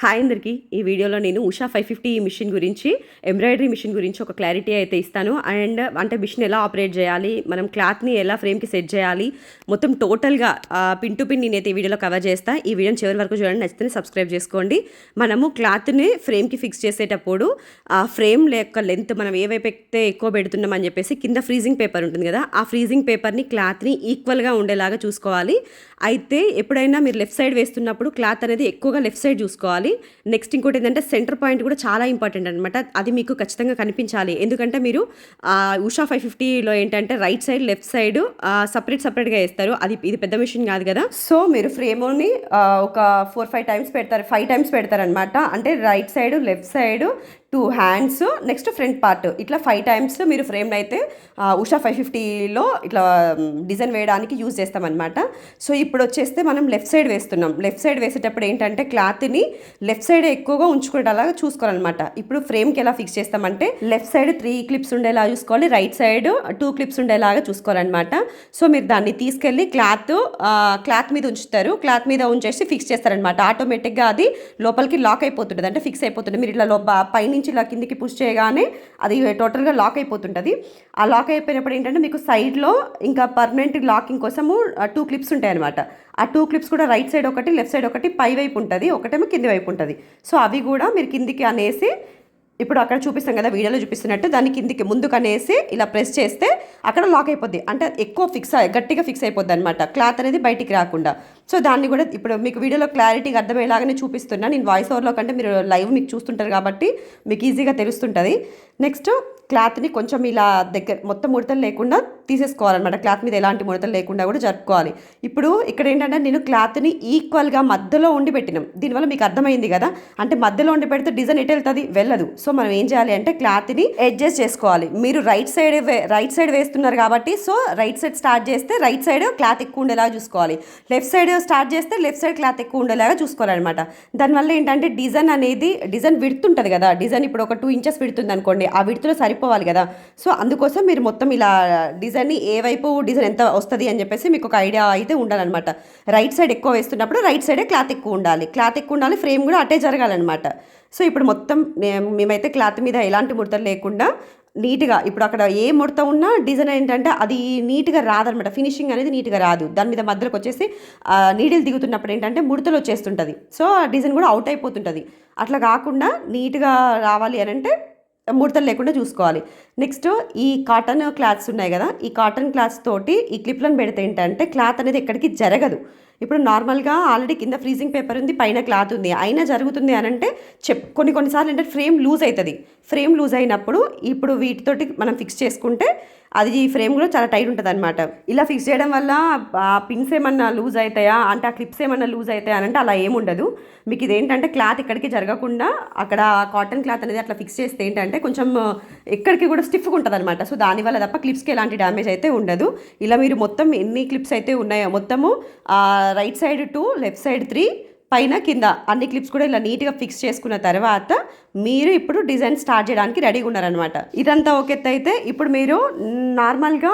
Hi అందరికీ. ఈ వీడియోలో నేను ఉషా ఫైవ్ ఫిఫ్టీ ఈ మిషన్ గురించి ఎంబ్రాయిడరీ మిషన్ గురించి ఒక క్లారిటీ అయితే ఇస్తాను. అండ్ అంటే మిషన్ ఎలా ఆపరేట్ చేయాలి మనం క్లాత్ని ఎలా ఫ్రేమ్కి సెట్ చేయాలి మొత్తం టోటల్గా పిన్ టు పిన్ నేనైతే ఈ వీడియోలో కవర్ చేస్తా. ఈ వీడియోని చివరి వరకు చూడండి నచ్చితే సబ్స్క్రైబ్ చేసుకోండి. మనము క్లాత్ని ఫ్రేమ్కి ఫిక్స్ చేసేటప్పుడు ఆ ఫ్రేమ్ యొక్క లెంత్ మనం ఏ ఎక్కితే ఎక్కువ పెడుతున్నాం అని చెప్పేసి కింద ఫ్రీజింగ్ పేపర్ ఉంటుంది కదా ఆ ఫ్రీజింగ్ పేపర్ని క్లాత్ని ఈక్వల్గా ఉండేలాగా చూసుకోవాలి. అయితే ఎప్పుడైనా మీరు లెఫ్ట్ సైడ్ వేస్తున్నప్పుడు క్లాత్ అనేది ఎక్కువగా లెఫ్ట్ సైడ్ చూసుకోవాలి. నెక్స్ట్ ఇంకోటి ఏంటంటే సెంటర్ పాయింట్ కూడా చాలా ఇంపార్టెంట్ అనమాట అది మీకు ఖచ్చితంగా కనిపించాలి. ఎందుకంటే మీరు ఉషా ఫైవ్ ఫిఫ్టీలో ఏంటంటే right side left side separate సపరేట్గా వేస్తారు. అది ఇది పెద్ద మిషన్ కాదు కదా. సో మీరు ఫ్రేమ్ని ఒక ఫోర్ ఫైవ్ టైమ్స్ పెడతారు ఫైవ్ టైమ్స్ పెడతారనమాట అంటే right side left side two hands next front part. ఇట్లా ఫైవ్ టైమ్స్ మీరు ఫ్రేమ్ అయితే ఉషా ఫైవ్ ఫిఫ్టీలో ఇట్లా డిజైన్ వేయడానికి యూజ్ చేస్తామన్నమాట. సో ఇప్పుడు వచ్చేస్తే మనం లెఫ్ట్ సైడ్ వేస్తున్నాం. లెఫ్ట్ సైడ్ వేసేటప్పుడు ఏంటంటే క్లాత్ని లెఫ్ట్ సైడ్ ఎక్కువగా ఉంచుకునేలాగా చూసుకోవాలన్నమాట. ఇప్పుడు ఫ్రేమ్కి ఎలా ఫిక్స్ చేస్తామంటే లెఫ్ట్ సైడ్ త్రీ క్లిప్స్ ఉండేలా చూసుకోవాలి రైట్ సైడ్ టూ క్లిప్స్ ఉండేలాగా చూసుకోవాలన్నమాట. సో మీరు దాన్ని తీసుకెళ్ళి క్లాత్ క్లాత్ మీద ఉంచుతారు. క్లాత్ మీద ఉంచేసి ఫిక్స్ చేస్తారనమాట ఆటోమేటిక్గా అది లోపలికి లాక్ అయిపోతుంటుంది. అంటే ఫిక్స్ అయిపోతుంది మీరు ఇట్లా లోప నుంచి ఇలా కిందికి పుష్ చేయగానే అది eh, టోటల్గా లాక్ అయిపోతుంటుంది. ఆ లాక్ అయిపోయినప్పుడు ఏంటంటే మీకు సైడ్లో ఇంకా పర్మనెంట్ లాకింగ్ కోసము టూ క్లిప్స్ ఉంటాయి అనమాట ఆ టూ క్లిప్స్ కూడా రైట్ సైడ్ ఒకటి లెఫ్ట్ సైడ్ ఒకటి పై వైపు ఉంటుంది ఒకటేమో కింది వైపు ఉంటుంది. సో అవి కూడా మీరు కిందికి అనేసి ఇప్పుడు అక్కడ చూపిస్తాం కదా వీడియోలో చూపిస్తున్నట్టు దాని కిందికి ముందుకు అనేసి ఇలా ప్రెస్ చేస్తే అక్కడ లాక్ అయిపోద్ది. అంటే ఎక్కువ ఫిక్స్ గట్టిగా ఫిక్స్ అయిపోద్ది అనమాట క్లాత్ అనేది బయటికి రాకుండా. సో దాన్ని కూడా ఇప్పుడు మీకు వీడియోలో క్లారిటీగా అర్థమయ్యేలాగానే చూపిస్తున్నా. నేను వాయిస్ ఓవర్లో కంటే మీరు లైవ్ మీకు చూస్తుంటారు కాబట్టి మీకు ఈజీగా తెలుస్తుంటుంది. నెక్స్ట్ క్లాత్ని కొంచెం ఇలా దగ్గర మొత్తం ముడతలు లేకుండా తీసేసుకోవాలన్నమాట. క్లాత్ మీద ఎలాంటి ముడతలు లేకుండా కూడా జరుపుకోవాలి. ఇప్పుడు ఇక్కడ ఏంటంటే నేను క్లాత్ని ఈక్వల్గా మధ్యలో ఉండి పెట్టినాం. దీనివల్ల మీకు అర్థమైంది కదా? అంటే మధ్యలో ఉండి పెడితే డిజైన్ ఎటు వెళ్తుంది? వెళ్ళదు. సో మనం ఏం చేయాలి అంటే క్లాత్ని అడ్జస్ట్ చేసుకోవాలి. మీరు రైట్ సైడ్ రైట్ సైడ్ వేస్తున్నారు కాబట్టి సో రైట్ సైడ్ స్టార్ట్ చేస్తే రైట్ సైడ్ క్లాత్ ఎక్కువ ఉండేలాగా చూసుకోవాలి. లెఫ్ట్ సైడ్ స్టార్ట్ చేస్తే లెఫ్ట్ సైడ్ క్లాత్ ఎక్కువ ఉండేలాగా చూసుకోవాలన్నమాట. దానివల్ల ఏంటంటే డిజైన్ అనేది డిజైన్ విడుతుంటుంది కదా? డిజైన్ ఇప్పుడు ఒక టూ ఇంచెస్ విడుతుంది అనుకోండి ఆ విడుతులో సరిపోవాలి కదా? సో అందుకోసం మీరు మొత్తం ఇలా డిజైన్ డిజైన్ని ఏ వైపు డిజైన్ ఎంత వస్తుంది అని చెప్పేసి మీకు ఒక ఐడియా అయితే ఉండాలన్నమాట. రైట్ సైడ్ ఎక్కువ వేస్తున్నప్పుడు రైట్ సైడే క్లాత్ ఎక్కువ ఉండాలి. క్లాత్ ఎక్కువ ఉండాలి ఫ్రేమ్ కూడా అటే జరగాలన్నమాట. సో ఇప్పుడు మొత్తం మేమైతే క్లాత్ మీద ఎలాంటి ముడతలు లేకుండా నీట్గా ఇప్పుడు అక్కడ ఏ ముడత ఉన్నా డిజైన్ ఏంటంటే అది నీట్గా రాదనమాట ఫినిషింగ్ అనేది నీట్గా రాదు. దాని మీద మధ్యలోకి వచ్చేసి నీడిల్ దిగుతున్నప్పుడు ఏంటంటే ముడతలు వచ్చేస్తుంటుంది. సో ఆ డిజైన్ కూడా అవుట్ అయిపోతుంటుంది. అట్లా కాకుండా నీట్గా రావాలి అని అంటే ముడతలు లేకుండా చూసుకోవాలి. నెక్స్ట్ ఈ కాటన్ క్లాత్స్ ఉన్నాయి కదా ఈ కాటన్ క్లాత్స్ తోటి ఈ క్లిప్లను పెడితే ఏంటంటే క్లాత్ అనేది ఎక్కడికి జరగదు. ఇప్పుడు నార్మల్గా ఆల్రెడీ కింద ఫ్రీజింగ్ పేపర్ ఉంది పైన క్లాత్ ఉంది. అయినా జరుగుతుంది అని అంటే చెప్ కొన్ని కొన్నిసార్లు ఏంటంటే ఫ్రేమ్ లూజ్ అవుతుంది. ఫ్రేమ్ లూజ్ అయినప్పుడు ఇప్పుడు వీటితోటి మనం ఫిక్స్ చేసుకుంటే అది ఈ ఫ్రేమ్ కూడా చాలా టైట్ ఉంటుంది అనమాట ఇలా ఫిక్స్ చేయడం వల్ల ఆ పిన్స్ ఏమన్నా లూజ్ అవుతాయా అంటే ఆ క్లిప్స్ ఏమన్నా లూజ్ అవుతాయా అని అంటే అలా ఏముండదు మీకు ఇదేంటంటే క్లాత్ ఎక్కడికి జరగకుండా అక్కడ కాటన్ క్లాత్ అనేది అట్లా ఫిక్స్ చేస్తే ఏంటంటే కొంచెం ఎక్కడికి కూడా స్టిఫ్గా ఉంటుంది అనమాట సో దానివల్ల తప్ప క్లిప్స్కి ఎలాంటి డ్యామేజ్ అయితే ఉండదు. ఇలా మీరు మొత్తం ఎన్ని క్లిప్స్ అయితే ఉన్నాయో మొత్తము right side two left side three పైన కింద అన్ని క్లిప్స్ కూడా ఇలా నీట్గా ఫిక్స్ చేసుకున్న తర్వాత మీరు ఇప్పుడు డిజైన్ స్టార్ట్ చేయడానికి రెడీగా ఉన్నారనమాట ఇదంతా ఒక ఎత్తు అయితే ఇప్పుడు మీరు నార్మల్గా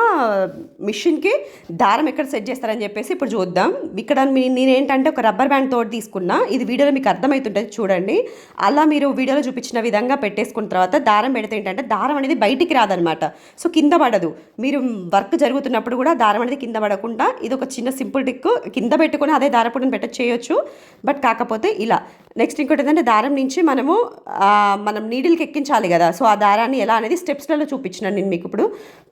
మిషన్కి దారం ఎక్కడ సెట్ చేస్తారని చెప్పేసి ఇప్పుడు చూద్దాం. ఇక్కడ మీ నేనేంటంటే ఒక రబ్బర్ బ్యాండ్ తోటి తీసుకున్నా. ఇది వీడియోలో మీకు అర్థమవుతుంటుంది చూడండి. అలా మీరు వీడియోలో చూపించిన విధంగా పెట్టేసుకున్న తర్వాత దారం పెడితే ఏంటంటే దారం అనేది బయటికి రాదనమాట సో కింద పడదు. మీరు వర్క్ జరుగుతున్నప్పుడు కూడా దారం అనేది కింద పడకుండా ఇది ఒక చిన్న సింపుల్ టిక్ కింద పెట్టుకొని అదే దారపుడిని పెట్ట చేయొచ్చు. బట్ కాకపోతే ఇలా నెక్స్ట్ ఇంకోటి ఏంటంటే దారం నుంచి మనము మనం నీడిల్కి ఎక్కించాలి కదా. సో ఆ దారాన్ని ఎలా అనేది స్టెప్స్లలో చూపించినాను నేను మీకు ఇప్పుడు.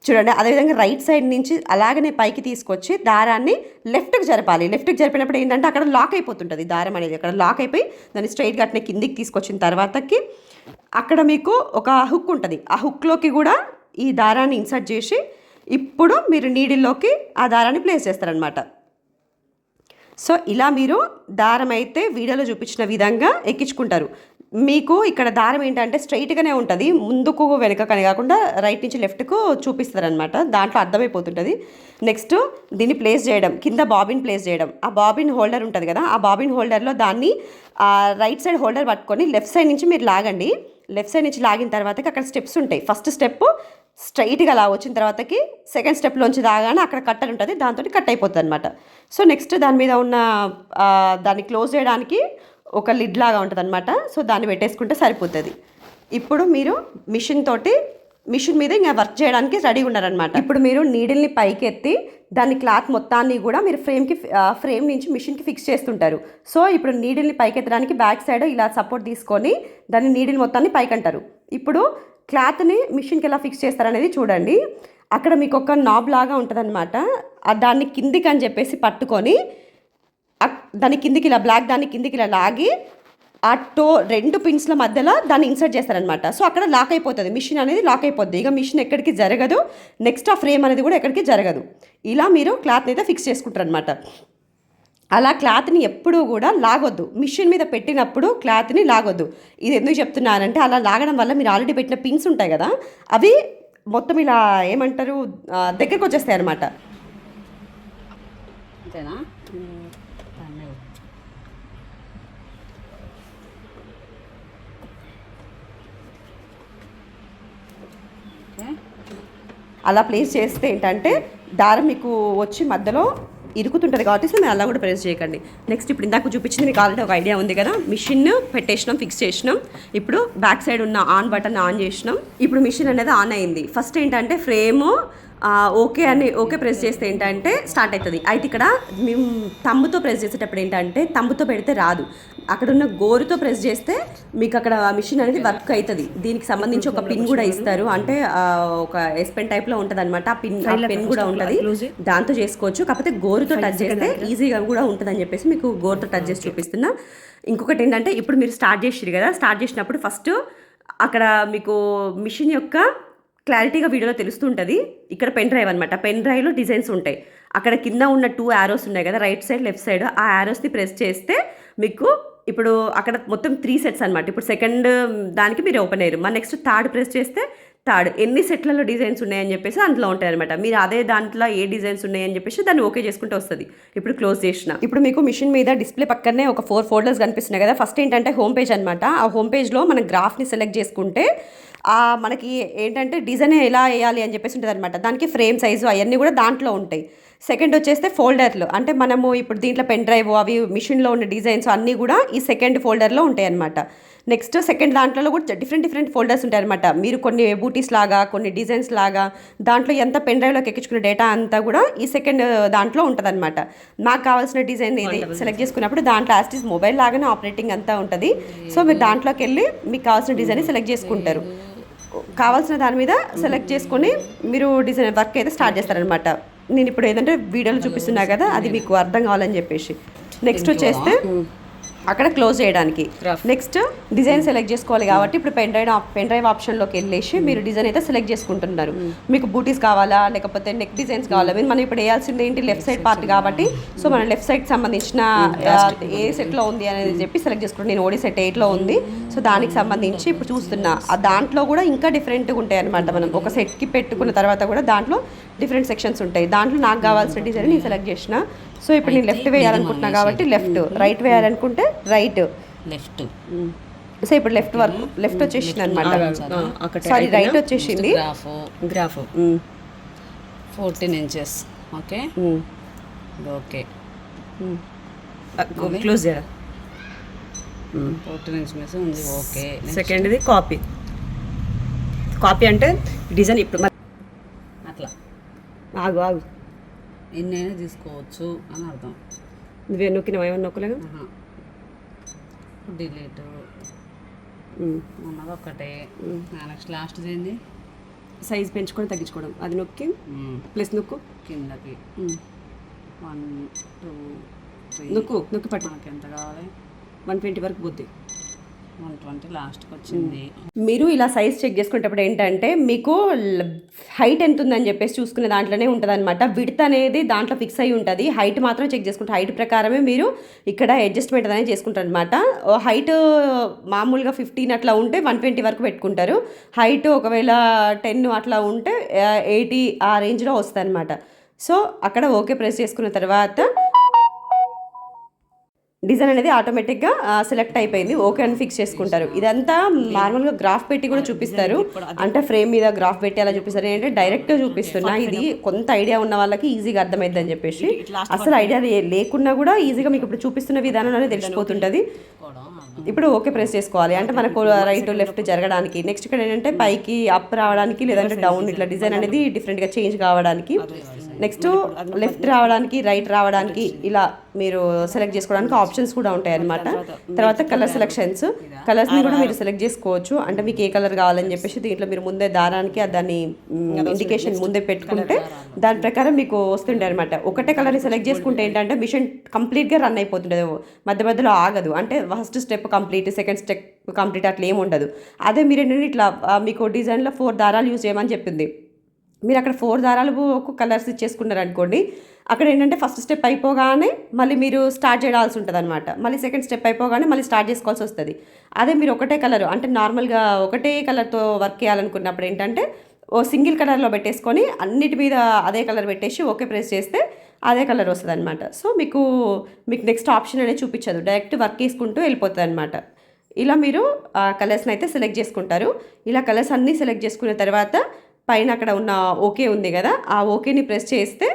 చూడండి అదేవిధంగా రైట్ సైడ్ నుంచి అలాగనే పైకి తీసుకొచ్చి దారాన్ని లెఫ్ట్కి జరపాలి. లెఫ్ట్కి జరిపినప్పుడు ఏంటంటే అక్కడ లాక్ అయిపోతుంటుంది దారం అనేది. అక్కడ లాక్ అయిపోయి దాన్ని స్ట్రైట్గా అట్నే కిందికి తీసుకొచ్చిన తర్వాతకి అక్కడ మీకు ఒక హుక్ ఉంటుంది. ఆ హుక్లోకి కూడా ఈ దారాన్ని ఇన్సర్ట్ చేసి ఇప్పుడు మీరు నీడిల్లోకి ఆ దారాన్ని ప్లేస్ చేస్తారనమాట సో ఇలా మీరు దారం అయితే వీడియోలో చూపించిన విధంగా ఎక్కించుకుంటారు. మీకు ఇక్కడ దారం ఏంటంటే స్ట్రైట్గానే ఉంటుంది. ముందుకు వెనకకని కాకుండా రైట్ నుంచి లెఫ్ట్కు చూపిస్తారనమాట దాంట్లో అర్థమైపోతుంటుంది. నెక్స్ట్ దీన్ని ప్లేస్ చేయడం. కింద బాబిన్ ప్లేస్ చేయడం. ఆ బాబిన్ హోల్డర్ ఉంటుంది కదా ఆ బాబిన్ హోల్డర్లో దాన్ని రైట్ సైడ్ హోల్డర్ పట్టుకొని లెఫ్ట్ సైడ్ నుంచి మీరు లాగండి. లెఫ్ట్ సైడ్ నుంచి లాగిన తర్వాతకి అక్కడ స్టెప్స్ ఉంటాయి. ఫస్ట్ స్టెప్ స్ట్రైట్గా అలా వచ్చిన తర్వాతకి సెకండ్ స్టెప్లోంచి దాగానే అక్కడ కట్టర్ ఉంటుంది దాంతో కట్ అయిపోతుంది అనమాట సో నెక్స్ట్ దాని మీద ఉన్న దాన్ని క్లోజ్ చేయడానికి ఒక లిడ్ లాగా ఉంటుంది అనమాట సో దాన్ని పెట్టేసుకుంటే సరిపోతుంది. ఇప్పుడు మీరు మిషన్ తోటి మిషన్ మీద ఇంకా వర్క్ చేయడానికి రెడీగా ఉన్నారనమాట ఇప్పుడు మీరు నీడిల్ని పైకి ఎత్తి దాని క్లాత్ మొత్తాన్ని కూడా మీరు ఫ్రేమ్కి ఫ్రేమ్ నుంచి మిషన్కి ఫిక్స్ చేస్తుంటారు. సో ఇప్పుడు నీడిల్ని పైకి ఎత్తడానికి బ్యాక్ సైడ్ ఇలా సపోర్ట్ తీసుకొని దాన్ని నీడిల్ మొత్తాన్ని పైకి అంటారు ఇప్పుడు క్లాత్ని మిషన్కి ఎలా ఫిక్స్ చేస్తారనేది చూడండి. అక్కడ మీకు ఒక నాబ్ లాగా ఉంటుందన్నమాట. దాన్ని కిందికి అని చెప్పేసి పట్టుకొని దాని కిందికి ఇలా బ్లాక్ దాని కిందికి ఇలా లాగి ఆ టో రెండు పిన్స్ల మధ్యలో దాన్ని ఇన్సర్ట్ చేస్తారనమాట సో అక్కడ లాక్ అయిపోతుంది. మిషన్ అనేది లాక్ అయిపోద్ది. ఇక మిషన్ ఎక్కడికి జరగదు. నెక్స్ట్ ఆ ఫ్రేమ్ అనేది కూడా ఎక్కడికి జరగదు. ఇలా మీరు క్లాత్ని అయితే ఫిక్స్ చేసుకుంటారు అనమాట అలా క్లాత్ని ఎప్పుడూ కూడా లాగొద్దు. మిషన్ మీద పెట్టినప్పుడు క్లాత్ని లాగొద్దు. ఇది ఎందుకు చెప్తున్నానంటే అలా లాగడం వల్ల మీరు ఆల్రెడీ పెట్టిన పిన్స్ ఉంటాయి కదా అవి మొత్తం ఇలా ఏమంటారు దగ్గరికి వచ్చేస్తాయి అనమాట అంతేనా? అలా ప్లేస్ చేస్తే ఏంటంటే దారం మీకు వచ్చి మధ్యలో ఇరుకుతుంటుంది కాబట్టి సో మీరు అలా కూడా ప్రెస్ చేయకండి. నెక్స్ట్ ఇప్పుడు ఇందాక చూపించింది మీకు ఆల్రెడీ ఒక ఐడియా ఉంది కదా. మిషన్ పెట్టేసినాం ఫిక్స్ చేసినాం. ఇప్పుడు బ్యాక్ సైడ్ ఉన్న ఆన్ బటన్ ఆన్ చేసినాం. ఇప్పుడు మిషన్ అనేది ఆన్ అయింది. ఫస్ట్ ఏంటంటే ఫ్రేమ్ ఓకే అని ఓకే ప్రెస్ చేస్తే ఏంటంటే స్టార్ట్ అవుతుంది. అయితే ఇక్కడ మేము తమ్ముతో ప్రెస్ చేసేటప్పుడు ఏంటంటే తమ్ముతో పెడితే రాదు. అక్కడ ఉన్న గోరుతో ప్రెస్ చేస్తే మీకు అక్కడ మిషన్ అనేది వర్క్ అవుతుంది. దీనికి సంబంధించి ఒక పిన్ కూడా ఇస్తారు. అంటే ఒక ఎస్ పెన్ టైప్లో ఉంటది అనమాట ఆ పిన్ పెన్ కూడా ఉంటది. దాంతో చేసుకోవచ్చు. కాకపోతే గోరుతో టచ్ చేస్తే ఈజీగా కూడా ఉంటుంది అని చెప్పేసి మీకు గోరుతో టచ్ చేసి చూపిస్తున్నా. ఇంకొకటి ఏంటంటే ఇప్పుడు మీరు స్టార్ట్ చేసిరు కదా స్టార్ట్ చేసినప్పుడు ఫస్ట్ అక్కడ మీకు మిషన్ యొక్క క్లారిటీగా వీడియోలో తెలుస్తుంటుంది. ఇక్కడ పెన్ డ్రైవ్ అనమాట పెన్ డ్రైవ్లో డిజైన్స్ ఉంటాయి. అక్కడ కింద ఉన్న టూ యారోస్ ఉన్నాయి కదా రైట్ సైడ్ లెఫ్ట్ సైడ్ ఆ యారోస్ని ప్రెస్ చేస్తే మీకు ఇప్పుడు అక్కడ మొత్తం త్రీ సెట్స్ అనమాట ఇప్పుడు సెకండ్ దానికి మీరు ఓపెన్ అయ్యారు. మన నెక్స్ట్ థర్డ్ ప్రెస్ చేస్తే థర్డ్ ఎన్ని సెట్లలో డిజైన్స్ ఉన్నాయని చెప్పేసి అందులో ఉంటాయి అనమాట మీరు అదే దాంట్లో ఏ డిజైన్స్ ఉన్నాయని చెప్పేసి దాన్ని ఓకే చేసుకుంటూ వస్తుంది. ఇప్పుడు క్లోజ్ చేసిన. ఇప్పుడు మీకు మిషన్ మీద డిస్ప్లే పక్కనే ఒక ఫోర్ ఫోల్డర్స్ కనిపిస్తున్నాయి కదా. ఫస్ట్ ఏంటంటే హోమ్ పేజ్ అనమాట ఆ హోమ్ పేజ్లో మన గ్రాఫ్ని సెలెక్ట్ చేసుకుంటే మనకి ఏంటంటే డిజైన్ ఎలా వేయాలి అని చెప్పేసి ఉంటుంది అనమాట దానికి ఫ్రేమ్ సైజు అవన్నీ కూడా దాంట్లో ఉంటాయి. సెకండ్ వచ్చేస్తే ఫోల్డర్లు. అంటే మనము ఇప్పుడు దీంట్లో పెన్ డ్రైవ్ అవి మిషన్లో ఉన్న డిజైన్స్ అన్నీ కూడా ఈ సెకండ్ ఫోల్డర్లో ఉంటాయి అనమాట నెక్స్ట్ సెకండ్ దాంట్లో కూడా డిఫరెంట్ డిఫరెంట్ ఫోల్డర్స్ ఉంటాయి అనమాట మీరు కొన్ని బూటీస్ లాగా కొన్ని డిజైన్స్ లాగా దాంట్లో ఎంత పెన్ డ్రైవ్లోకి ఎక్కించుకున్న డేటా అంతా కూడా ఈ సెకండ్ దాంట్లో ఉంటుంది అనమాట నాకు కావాల్సిన డిజైన్ ఇది సెలెక్ట్ చేసుకున్నప్పుడు దాంట్లో యాస్టీస్ మొబైల్ లాగానే ఆపరేటింగ్ అంతా ఉంటుంది. సో మీరు దాంట్లోకి వెళ్ళి మీకు కావాల్సిన డిజైన్ సెలెక్ట్ చేసుకుంటారు. కావాల్సిన దాని మీద సెలెక్ట్ చేసుకొని మీరు డిజైన్ వర్క్ అయితే స్టార్ట్ చేస్తారనమాట నేను ఇప్పుడు ఏదంటే వీడియోలో చూపిస్తున్నా కదా అది మీకు అర్థం కావాలని చెప్పేసి. నెక్స్ట్ వచ్చేస్తే అక్కడ క్లోజ్ చేయడానికి. నెక్స్ట్ డిజైన్ సెలెక్ట్ చేసుకోవాలి కాబట్టి ఇప్పుడు పెన్ డ్రైవ్ పెన్ డ్రైవ్ ఆప్షన్లోకి వెళ్ళేసి మీరు డిజైన్ అయితే సెలెక్ట్ చేసుకుంటున్నారు. మీకు బూటీస్ కావాలా? లేకపోతే నెక్ డిజైన్స్ కావాలా? మీరు మనం ఇప్పుడు వేయాల్సింది ఏంటి? లెఫ్ట్ సైడ్ పార్ట్ కాబట్టి సో మన లెఫ్ట్ సైడ్ సంబంధించిన ఏ సెట్లో ఉంది అనేది చెప్పి సెలెక్ట్ చేసుకుంటాను నేను ఓడి సెట్ ఎయిట్లో ఉంది. సో దానికి సంబంధించి ఇప్పుడు చూస్తున్నా. ఆ దాంట్లో కూడా ఇంకా డిఫరెంట్గా ఉంటాయి అనమాట మనం. ఒక సెట్కి పెట్టుకున్న తర్వాత కూడా దాంట్లో డిఫరెంట్ సెక్షన్స్ ఉంటాయి. దాంట్లో నాకు కావాల్సిన డిజైన్ నేను సెలెక్ట్ చేసిన. సో ఇప్పుడు నేను లెఫ్ట్ వేయాలనుకుంటున్నా కాబట్టి లెఫ్ట్ రైట్ వేయాలనుకుంటే రైట్ లెఫ్ట్ సో ఇప్పుడు లెఫ్ట్ వరకు లెఫ్ట్ వచ్చేసింది అనమాట. సారీ రైట్ వచ్చేసింది. Graph graph fourteen inches okay okay close చేయరా ఫోర్టీన్ ఇంచెస్ ఉంది. ఓకే సెకండ్ది కాపీ కాపీ అంటే డిజైన్ ఇప్పుడు అట్లా. ఆగు ఆగు. ఎన్నైనా తీసుకోవచ్చు అని అర్థం. నువ్వే నొక్కినావు? ఏమన్నా నొక్కలేను డిలీట్. ఉన్నది ఒక్కటే. నెక్స్ట్ లాస్ట్ ఏంది సైజ్ పెంచుకొని తగ్గించుకోవడం. అది నొక్కి ప్లస్ నొక్కు. కిందకి. One two three. నొక్కు నొక్కి పట్టు. ఎంత కావాలి? వన్ ట్వంటీ వరకు పోద్ది. వన్ ట్వంటీ లాస్ట్కి వచ్చింది మీరు ఇలా సైజ్ చెక్ చేసుకునేటప్పుడు ఏంటంటే మీకు హైట్ ఎంత ఉందని చెప్పేసి చూసుకునే దాంట్లోనే ఉంటుంది అనమాట విడత్ అనేది దాంట్లో ఫిక్స్ అయి ఉంటుంది. హైట్ మాత్రం చెక్ చేసుకుంటే హైట్ ప్రకారమే మీరు ఇక్కడ అడ్జస్ట్మెంట్ అనేది చేసుకుంటారు అనమాట హైట్ మామూలుగా ఫిఫ్టీన్ అట్లా ఉంటే వన్ ట్వంటీ వరకు పెట్టుకుంటారు. హైట్ ఒకవేళ టెన్ అట్లా ఉంటే ఎయిటీ ఆ రేంజ్లో వస్తుంది అనమాట సో అక్కడ ఓకే ప్రెస్ చేసుకున్న తర్వాత డిజైన్ అనేది ఆటోమేటిక్గా సెలెక్ట్ అయిపోయింది. ఓకే అని ఫిక్స్ చేసుకుంటారు. ఇదంతా నార్మల్గా గ్రాఫ్ పెట్టి కూడా చూపిస్తారు. అంటే ఫ్రేమ్ మీద గ్రాఫ్ పెట్టి అలా చూపిస్తారు. ఏంటంటే డైరెక్ట్గా చూపిస్తున్నా. ఇది కొంత ఐడియా ఉన్న వాళ్ళకి ఈజీగా అర్థమైంది అని చెప్పేసి అసలు ఐడియా లేకున్నా కూడా ఈజీగా మీకు ఇప్పుడు చూపిస్తున్న విధానం అనేది తెలిసిపోతుంటుంది. ఇప్పుడు ఓకే ప్రెస్ చేసుకోవాలి. అంటే మనకు రైట్ లెఫ్ట్ జరగడానికి. నెక్స్ట్ ఇక్కడ ఏంటంటే పైకి అప్ రావడానికి లేదంటే డౌన్ ఇట్లా డిజైన్ అనేది డిఫరెంట్గా చేంజ్ కావడానికి. నెక్స్ట్ లెఫ్ట్ రావడానికి రైట్ రావడానికి ఇలా మీరు సెలెక్ట్ చేసుకోవడానికి ఆప్షన్స్ కూడా ఉంటాయి అన్నమాట. తర్వాత కలర్ సెలెక్షన్స్ కలర్స్ని కూడా మీరు సెలెక్ట్ చేసుకోవచ్చు. అంటే మీకు ఏ కలర్ కావాలని చెప్పేసి దీంట్లో మీరు ముందే దారానికి దాన్ని ఇండికేషన్ ముందే పెట్టుకుంటే దాని ప్రకారం మీకు వస్తుండే అనమాట ఒకటే కలర్ని సెలెక్ట్ చేసుకుంటే ఏంటంటే మిషన్ కంప్లీట్గా రన్ అయిపోతుండేది మధ్య మధ్యలో ఆగదు. అంటే first step complete second step complete అట్లా ఏమి ఉండదు. అదే మీరు ఏంటంటే ఇట్లా మీకు డిజైన్లో ఫోర్ దారాలు యూజ్ చేయమని చెప్పింది. మీరు అక్కడ ఫోర్ దారాలు ఒక కలర్స్ ఇచ్చేసుకున్నారు అనుకోండి అక్కడ ఏంటంటే ఫస్ట్ స్టెప్ అయిపోగానే మళ్ళీ మీరు స్టార్ట్ చేయాల్సి ఉంటుంది అనమాట మళ్ళీ సెకండ్ స్టెప్ అయిపోగానే మళ్ళీ స్టార్ట్ చేసుకోవాల్సి వస్తుంది. అదే మీరు ఒకటే కలర్ అంటే నార్మల్గా ఒకటే కలర్తో వర్క్ చేయాలనుకున్నప్పుడు ఏంటంటే ఓ సింగిల్ కలర్లో పెట్టేసుకొని అన్నిటి మీద అదే కలర్ పెట్టేసి ఓకే ప్రెస్ చేస్తే అదే కలర్ వస్తుంది అనమాట సో మీకు మీకు నెక్స్ట్ ఆప్షన్ అనేది చూపించదు. డైరెక్ట్ వర్క్ చేసుకుంటూ వెళ్ళిపోతుంది అనమాట ఇలా మీరు ఆ కలర్స్ని అయితే సెలెక్ట్ చేసుకుంటారు. ఇలా కలర్స్ అన్నీ సెలెక్ట్ చేసుకున్న తర్వాత పైన అక్కడ ఉన్న ఓకే ఉంది కదా ఆ ఓకేని ప్రెస్ చేస్తే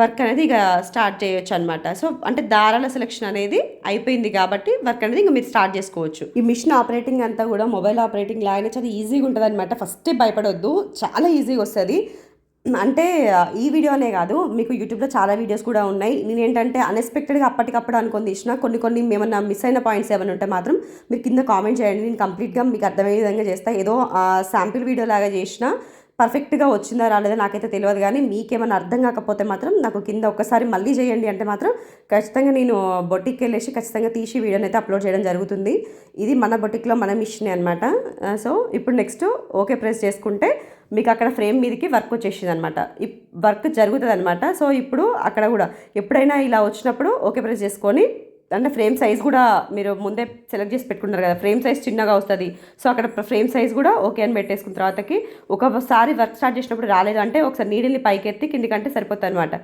వర్క్ అనేది ఇక స్టార్ట్ చేయొచ్చు అనమాట సో అంటే దారాల సెలెక్షన్ అనేది అయిపోయింది కాబట్టి వర్క్ అనేది ఇంకా మీరు స్టార్ట్ చేసుకోవచ్చు. ఈ మిషన్ ఆపరేటింగ్ అంతా కూడా మొబైల్ ఆపరేటింగ్ లాగానే చాలా ఈజీగా ఉంటుంది అనమాట ఫస్టే భయపడొద్దు చాలా ఈజీగా వస్తుంది. అంటే ఈ వీడియోనే కాదు మీకు యూట్యూబ్లో చాలా వీడియోస్ కూడా ఉన్నాయి. నేను ఏంటంటే అన్ఎక్స్పెక్టెడ్గా అప్పటికప్పుడు అనుకొని తీసిన కొన్ని కొన్ని ఏమన్నా మిస్ అయిన పాయింట్స్ ఏమైనా ఉంటే మాత్రం మీరు కింద కామెంట్ చేయండి. నేను కంప్లీట్గా మీకు అర్థమయ్యే విధంగా చేస్తాను ఏదో శాంపిల్ వీడియో లాగా చేసిన పర్ఫెక్ట్గా వచ్చిందా రాలేదా నాకైతే తెలియదు కానీ మీకేమైనా అర్థం కాకపోతే మాత్రం నాకు కింద ఒక్కసారి మళ్ళీ చేయండి అంటే మాత్రం ఖచ్చితంగా నేను బొటిక్కి వెళ్ళేసి ఖచ్చితంగా తీసి వీడియోని అయితే అప్లోడ్ చేయడం జరుగుతుంది. ఇది మన బొటిక్లో మన మిషన్ అనమాట సో ఇప్పుడు నెక్స్ట్ ఓకే ప్రెస్ చేసుకుంటే మీకు అక్కడ ఫ్రేమ్ మీదకి వర్క్ వచ్చేసింది అనమాట వర్క్ జరుగుతుంది అనమాట సో ఇప్పుడు అక్కడ కూడా ఎప్పుడైనా ఇలా వచ్చినప్పుడు ఓకే ప్రెస్ చేసుకొని అంటే ఫ్రేమ్ సైజ్ కూడా మీరు ముందే సెలెక్ట్ చేసి పెట్టుకున్నారు కదా ఫ్రేమ్ సైజ్ చిన్నగా వస్తుంది. సో అక్కడ ఫ్రేమ్ సైజ్ కూడా ఓకే అని పెట్టేసుకున్న తర్వాతకి ఒకసారి వర్క్ స్టార్ట్ చేసినప్పుడు రాలేదు అంటే ఒకసారి నీడిల్ని పైకి ఎత్తి కిందికి అంటే సరిపోతుంది అనమాట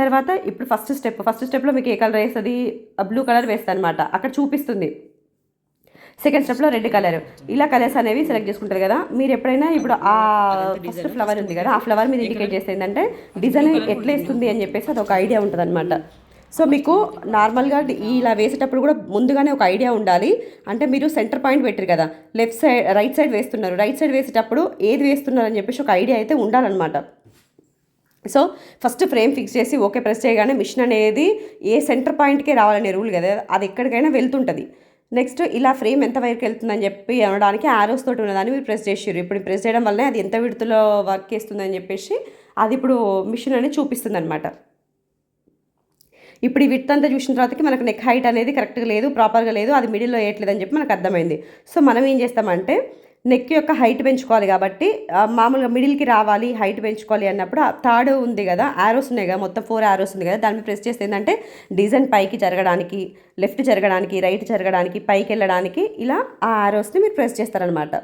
తర్వాత ఇప్పుడు ఫస్ట్ స్టెప్ ఫస్ట్ స్టెప్లో మీకు ఏ కలర్ వేస్తుంది? బ్లూ కలర్ వేస్తుంది అనమాట అక్కడ చూపిస్తుంది. సెకండ్ స్టెప్లో రెడ్ కలర్. ఇలా కలర్స్ అనేవి సెలెక్ట్ చేసుకుంటారు కదా. మీరు ఎప్పుడైనా ఇప్పుడు ఆ ఫస్ట్ ఫ్లవర్ ఉంది కదా ఆ ఫ్లవర్ మీద ఇండికేట్ చేస్తే ఏంటంటే డిజైన్ ఎట్లా వేస్తుంది అని చెప్పేసి అది ఒక ఐడియా ఉంటుంది అనమాట సో మీకు నార్మల్గా ఇలా వేసేటప్పుడు కూడా ముందుగానే ఒక ఐడియా ఉండాలి. అంటే మీరు సెంటర్ పాయింట్ పెట్టారు కదా లెఫ్ట్ సైడ్ రైట్ సైడ్ వేస్తున్నారు. రైట్ సైడ్ వేసేటప్పుడు ఏది వేస్తున్నారు అని చెప్పేసి ఒక ఐడియా అయితే ఉండాలన్నమాట. సో ఫస్ట్ ఫ్రేమ్ ఫిక్స్ చేసి ఓకే ప్రెస్ చేయగానే మిషన్ అనేది ఏ సెంటర్ పాయింట్కే రావాలనే రూల్ కదా అది ఎక్కడికైనా వెళ్తుంటుంది. నెక్స్ట్ ఇలా ఫ్రేమ్ ఎంత వైర్కి వెళ్తుందని చెప్పి అనడానికి ఆరోస్ తోటి ఉన్నదాన్ని మీరు ప్రెస్ చేసారు ఇప్పుడు ప్రెస్ చేయడం వల్లనే అది ఎంత విడుతులో వర్క్ చేస్తుందని చెప్పేసి అది ఇప్పుడు మిషన్ అనేది చూపిస్తుంది అనమాట ఇప్పుడు ఈ విత్ అంతా చూసిన తర్వాతకి మనకు నెక్ హైట్ అనేది కరెక్ట్గా లేదు ప్రాపర్గా లేదు అది మిడిల్లో వేయట్లేదు అని చెప్పి మనకు అర్థమైంది. సో మనం ఏం చేస్తామంటే నెక్ యొక్క హైట్ పెంచుకోవాలి కాబట్టి మామూలుగా మిడిల్కి రావాలి హైట్ పెంచుకోవాలి అన్నప్పుడు థర్డ్ ఉంది కదా ఆరోస్ ఉన్నాయి కదా మొత్తం ఫోర్ ఆరోస్ ఉంది కదా దాన్ని ప్రెస్ చేస్తే ఏంటంటే డిజైన్ పైకి జరగడానికి లెఫ్ట్ జరగడానికి రైట్ జరగడానికి పైకి వెళ్ళడానికి ఇలా ఆ ఆరోస్ని మీరు ప్రెస్ చేస్తారనమాట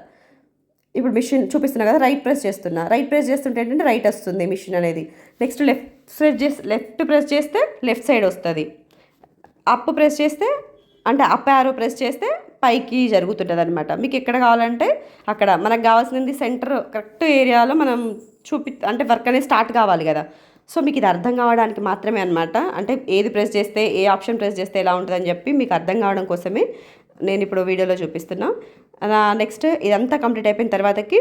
ఇప్పుడు మిషన్ చూపిస్తున్నా కదా రైట్ ప్రెస్ చేస్తున్నా. రైట్ ప్రెస్ చేస్తుంటే ఏంటంటే రైట్ వస్తుంది మిషన్ అనేది. నెక్స్ట్ లెఫ్ట్ ప్రెస్ చేసి లెఫ్ట్ ప్రెస్ చేస్తే లెఫ్ట్ సైడ్ వస్తుంది. అప్ ప్రెస్ చేస్తే అంటే అప్ యారో ప్రెస్ చేస్తే పైకి జరుగుతుంటుంది అనమాట మీకు ఎక్కడ కావాలంటే అక్కడ. మనకు కావాల్సింది సెంటర్ కరెక్ట్ ఏరియాలో మనం చూపి అంటే వర్క్ అనేది స్టార్ట్ కావాలి కదా. సో మీకు ఇది అర్థం కావడానికి మాత్రమే అనమాట అంటే ఏది ప్రెస్ చేస్తే ఏ ఆప్షన్ ప్రెస్ చేస్తే ఎలా ఉంటుందని చెప్పి మీకు అర్థం కావడం కోసమే నేను ఇప్పుడు వీడియోలో చూపిస్తున్నా. నెక్స్ట్ ఇదంతా కంప్లీట్ అయిపోయిన తర్వాతకి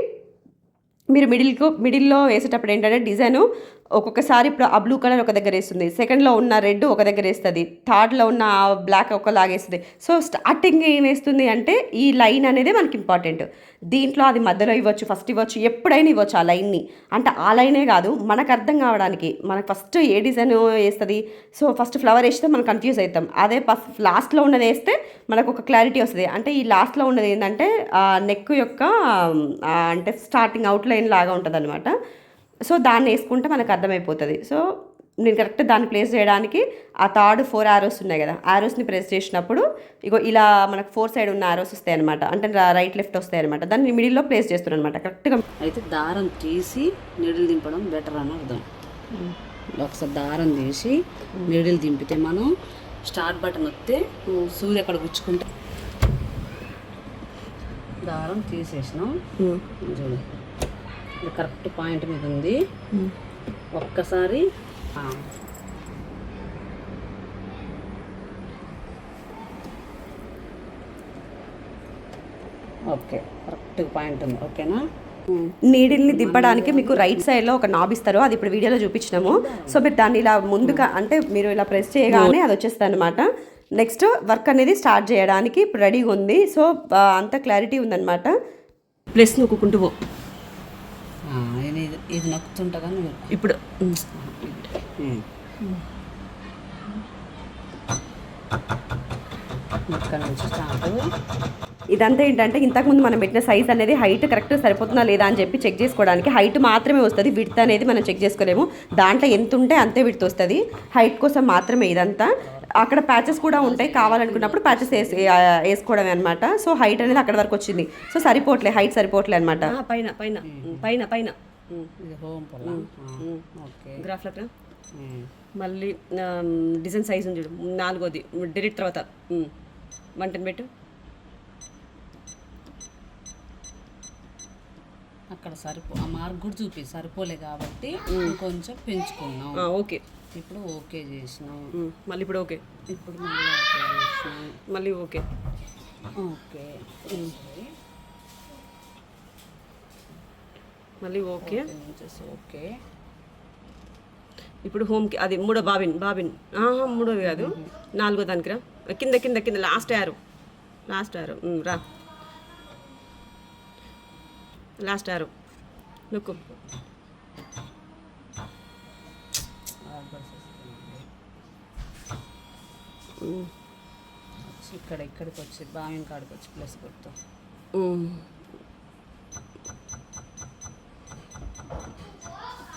మీరు మిడిల్కు మిడిల్లో వేసేటప్పుడు ఏంటంటే డిజైను ఒక్కొక్కసారి ఇప్పుడు ఆ బ్లూ కలర్ ఒక దగ్గర వేస్తుంది సెకండ్లో ఉన్న రెడ్ ఒక దగ్గర వేస్తుంది థర్డ్లో ఉన్న బ్లాక్ ఒక లాగేస్తుంది సో స్టార్టింగ్ ఏం వేస్తుంది అంటే ఈ లైన్ అనేది మనకి ఇంపార్టెంట్ దీంట్లో అది మధ్యలో ఇవ్వచ్చు ఫస్ట్ ఇవ్వచ్చు ఎప్పుడైనా ఇవ్వచ్చు ఆ లైన్ని అంటే ఆ లైనే కాదు మనకు అర్థం కావడానికి. మనకు ఫస్ట్ ఏ డిజైన్ వేస్తుంది సో ఫస్ట్ ఫ్లవర్ వేస్తే మనం కన్ఫ్యూజ్ అవుతాం. అదే ఫస్ట్ లాస్ట్లో ఉన్నది వేస్తే మనకు ఒక క్లారిటీ వస్తుంది. అంటే ఈ లాస్ట్లో ఉన్నది ఏంటంటే నెక్ యొక్క అంటే స్టార్టింగ్ అవుట్ లైన్ లాగా ఉంటుంది అనమాట సో దాన్ని వేసుకుంటే మనకు అర్థమైపోతుంది. సో నేను కరెక్ట్ దాన్ని ప్లేస్ చేయడానికి ఆ థర్డ్ ఫోర్ ఆరోస్ ఉన్నాయి కదా ఆరోస్ని ప్రెస్ చేసినప్పుడు ఇగో ఇలా మనకు ఫోర్ సైడ్ ఉన్న ఆరోస్ వస్తాయి అనమాట అంటే రైట్ లెఫ్ట్ వస్తాయి అనమాట దాన్ని మిడిల్లో ప్లేస్ చేస్తున్నాను అనమాట కరెక్ట్గా అయితే దారం తీసి నీడిల్ దింపడం బెటర్ అని అర్థం. ఒకసారి దారం తీసి నీడిల్ దింపితే మనం స్టార్ట్ బటన్ వస్తే సూది అక్కడ గుచ్చుకుంటే దారం తీసేసినాం. చూడు. ఇది కరెక్ట్ పాయింట్ మీద ఉంది. ఒక్కసారి ఓకే కరెక్ట్ పాయింట్ ఉంది ఓకేనా? నీడిల్ని దిబ్బడానికి మీకు రైట్ సైడ్లో ఒక నాబ్ ఇస్తారు. అది ఇప్పుడు వీడియోలో చూపించినాము. సో మీరు దాన్ని ఇలా ముందుగా అంటే మీరు ఇలా ప్రెస్ చేయగానే అది వచ్చేస్తుంది అనమాట నెక్స్ట్ వర్క్ అనేది స్టార్ట్ చేయడానికి ఇప్పుడు రెడీగా ఉంది. సో అంత క్లారిటీ ఉందన్నమాట. ప్లస్ నొక్కుంటూ ఇది ఇది నొక్కుతుంటా కానీ మీరు ఇప్పుడు ఇక్కడ నుంచి స్టార్ట్. ఇదంతా ఏంటంటే ఇంతకుముందు మనం పెట్టిన సైజ్ అనేది హైట్ కరెక్ట్ సరిపోతుందా లేదా అని చెప్పి చెక్ చేసుకోవడానికి హైట్ మాత్రమే వస్తుంది విడ్త్ అనేది మనం చెక్ చేసుకోలేము. దాంట్లో ఎంత ఉంటే అంతే విడ్త్ వస్తుంది. హైట్ కోసం మాత్రమే ఇదంతా. అక్కడ ప్యాచెస్ కూడా ఉంటాయి కావాలనుకున్నప్పుడు ప్యాచెస్ వేసి వేసుకోవడమే అనమాట సో హైట్ అనేది అక్కడ వరకు వచ్చింది. సో సరిపోవట్లే హైట్ సరిపోవట్లే అనమాట పైన పైన పైన పైన. ఇది హోమ్ పొల? ఓకే. గ్రాఫ్ లెక్క ఉమ్. మళ్ళీ డిజైన్ సైజ్ ఉంది చూడు. నాలుగోది. డైరెక్ట్ తర్వాత. వన్ టెన్ పెట్టు. అక్కడ సరిపో ఆ మార్క్ కూడా చూపి సరిపోలే కాబట్టి కొంచెం పెంచుకున్నాం ఓకే. ఇప్పుడు ఓకే చేసినాం. మళ్ళీ ఇప్పుడు ఓకే. ఇప్పుడు మళ్ళీ ఓకే చేసినాం. మళ్ళీ ఓకే. ఓకే. మళ్ళీ ఓకే. ఓకే ఇప్పుడు హోమ్కి అది మూడో బాబిన్ బాబిన్. ఆహా, మూడోది కాదు. నాలుగో దానికి రా కింద కింద కింద లాస్ట్ యారు. లాస్ట్ యారు. రా. లాస్ట్ యారు. నొక్కు ఇక్కడ ఇక్కడికి వచ్చి బావిన కాడికి వచ్చి ప్లస్ కొడుతాం ఉమ్.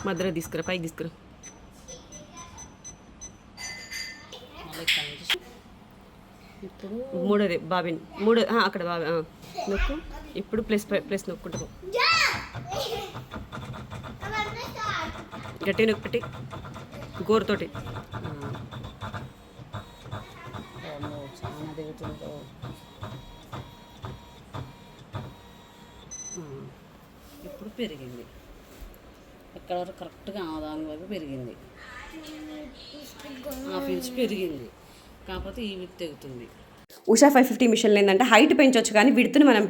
మధ్యలో తీసుకురా పైకి తీసుకురా మూడోది బాబిన్ మూడో అక్కడ బాబి. నొక్కు ఇప్పుడు ప్లస్ పై- ప్లస్ నొక్కుంటా. గట్టి నొక్కి పెట్టి గోరుతోటి ఇప్పుడు పెరిగింది. ఎక్కడ వరకు కరెక్ట్గా దాని వరకు పెరిగింది. హాఫ్ ఇంచ్ పెరిగింది. కాకపోతే ఈ విత్ తెగుతుంది ఉషా ఫైవ్ ఫిఫ్టీ మిషన్లు ఏంటంటే హైట్ పెంచవచ్చు కానీ విడుతుని మనం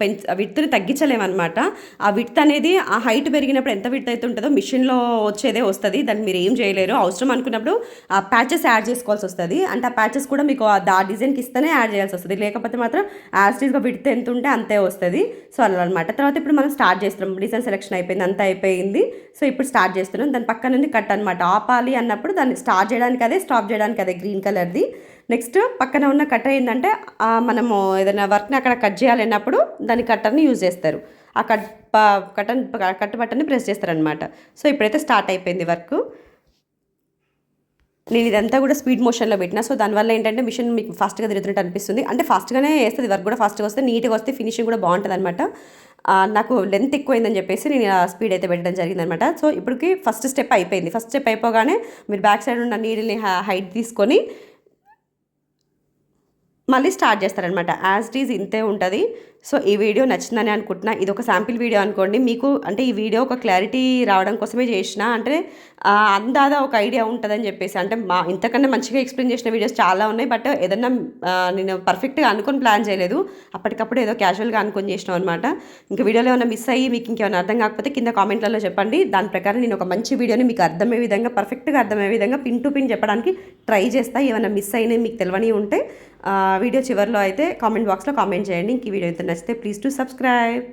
పెంచ విడుతుని తగ్గించలేమన్నమాట. ఆ విడ్త్ అనేది ఆ హైట్ పెరిగినప్పుడు ఎంత విడ్త్ అయితే ఉంటుందో మిషన్లో వచ్చేదే వస్తుంది. దాన్ని మీరు ఏం చేయలేరు. అవసరం అనుకున్నప్పుడు ఆ ప్యాచెస్ యాడ్ చేసుకోవాల్సి వస్తుంది. అంటే ఆ ప్యాచెస్ కూడా మీకు ఆ డిజైన్కి ఇస్తేనే యాడ్ చేయాల్సి వస్తుంది. లేకపోతే మాత్రం యాస్టీస్గా విడ్త్ ఎంత ఉంటే అంతే వస్తుంది. సో అలా అనమాట తర్వాత ఇప్పుడు మనం స్టార్ట్ చేస్తున్నాం. డిజైన్ సెలెక్షన్ అయిపోయింది అంతా అయిపోయింది. సో ఇప్పుడు స్టార్ట్ చేస్తున్నాం. దాని పక్కన ఉంది కట్ అనమాట ఆపాలి అన్నప్పుడు దాన్ని స్టార్ట్ చేయడానికి అదే స్టాప్ చేయడానికి అదే గ్రీన్ కలర్ది నెక్స్ట్ పక్కన ఉన్న కట్టర్ ఏంటంటే మనము ఏదైనా వర్క్ని అక్కడ కట్ చేయాలన్నప్పుడు దాని కట్టర్ని యూజ్ చేస్తారు. ఆ కట్ కట్టన్ కట్ బటన్ని ప్రెస్ చేస్తారనమాట సో ఇప్పుడైతే స్టార్ట్ అయిపోయింది వర్క్. నేను ఇదంతా కూడా స్పీడ్ మోషన్లో పెట్టిన. సో దానివల్ల ఏంటంటే మిషన్ మీకు ఫాస్ట్గా తిరుగుతున్నట్టు అనిపిస్తుంది. అంటే ఫాస్ట్గానే వేస్తుంది వర్క్ కూడా ఫాస్ట్గా వస్తే నీట్గా వస్తే ఫినిషింగ్ కూడా బాగుంటుంది అనమాట నాకు లెంత్ ఎక్కువైందని చెప్పేసి నేను ఆ స్పీడ్ అయితే పెట్టడం జరిగిందనమాట సో ఇప్పటికి ఫస్ట్ స్టెప్ అయిపోయింది. ఫస్ట్ స్టెప్ అయిపోగానే మీరు బ్యాక్ సైడ్ ఉన్న నీడిల్ని హైట్ తీసుకొని మళ్ళీ స్టార్ట్ చేస్తారనమాట. యాజ్ ఇట్ ఈజ్ ఇంతే ఉంటుంది. సో ఈ వీడియో నచ్చిందని అనుకుంటున్నా. ఇది ఒక శాంపిల్ వీడియో అనుకోండి. మీకు అంటే ఈ వీడియో ఒక క్లారిటీ రావడం కోసమే చేసిన అంటే అందాదా ఒక ఐడియా ఉంటుందని చెప్పేసి అంటే మా ఇంతకన్నా మంచిగా ఎక్స్ప్లెయిన్ చేసిన వీడియోస్ చాలా ఉన్నాయి. బట్ ఏదన్నా నేను పర్ఫెక్ట్గా అనుకొని ప్లాన్ చేయలేదు. అప్పటికప్పుడు ఏదో క్యాజువల్గా అనుకొని చేసినాం అనమాట. ఇంకా వీడియోలో ఏమైనా మిస్ అయ్యి మీకు ఇంకేమైనా అర్థం కాకపోతే కింద కామెంట్లలో చెప్పండి. దాని ప్రకారం నేను ఒక మంచి వీడియోని మీకు అర్థమయ్యే విధంగా పర్ఫెక్ట్గా అర్థమయ్యే విధంగా పిన్ టు పిన్ చెప్పడానికి ట్రై చేస్తా. ఏమైనా మిస్ అయినవి మీకు తెలియని ఉంటే వీడియో చివరిలో అయితే కామెంట్ బాక్స్లో కామెంట్ చేయండి. ఇంక వీడియో అయితే నచ్చితే ప్లీజ్ టు సబ్స్క్రైబ్.